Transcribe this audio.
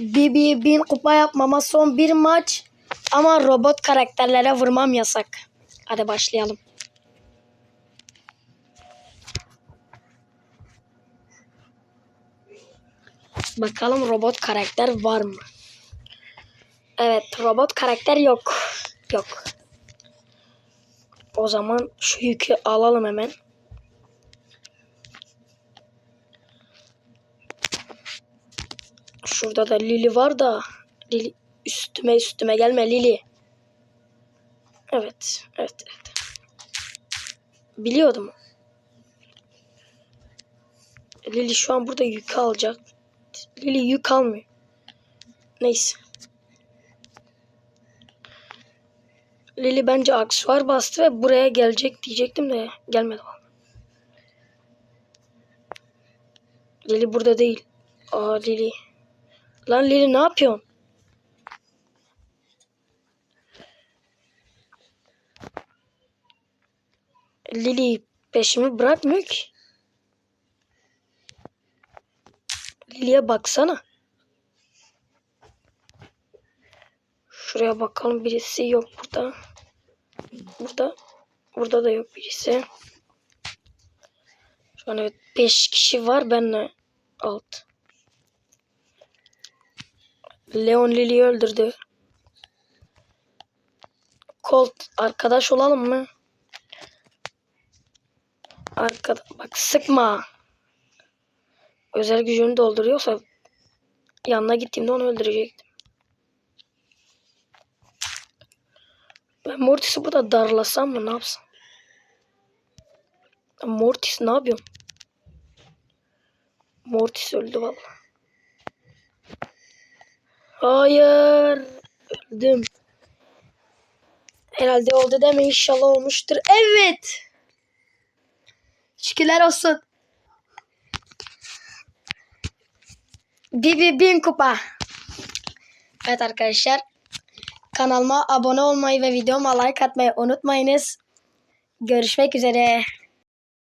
Bibi bin kupa yapmama son bir maç. Ama robot karakterlere vurmam yasak. Hadi başlayalım. Bakalım robot karakter var mı? Evet robot karakter yok. Yok. O zaman şu yükü alalım hemen. Şurada da Lili var da Lili üstüme üstüme gelme Lili. Evet, evet, evet. Biliyordum. Lili şu an burada yük alacak. Lili yük almıyor. Neyse. Lili bence aksesuar bastı ve buraya gelecek diyecektim de gelmedi. Lili burada değil. Aa Lili. Lan Lili ne yapıyorsun? Lili peşimi bırakmıyor ki. Lili'ye baksana. Şuraya bakalım birisi yok burada. Burada. Burada da yok birisi. Şu an evet 5 kişi var benle 6. Leon Lili'yi öldürdü. Colt arkadaş olalım mı? Arkada bak sıkma. Özel gücünü dolduruyorsa yanına gittiğimde onu öldürecektim. Ben Mortis'i burada darlasam mı ne yapsam? Ya Mortis ne yapıyorsun? Mortis öldü valla. Hayır. Öldüm. Herhalde oldu deme inşallah olmuştur. Evet. Şükürler olsun. Bibi bin kupa. Evet arkadaşlar. Kanalıma abone olmayı ve videoma like atmayı unutmayınız. Görüşmek üzere.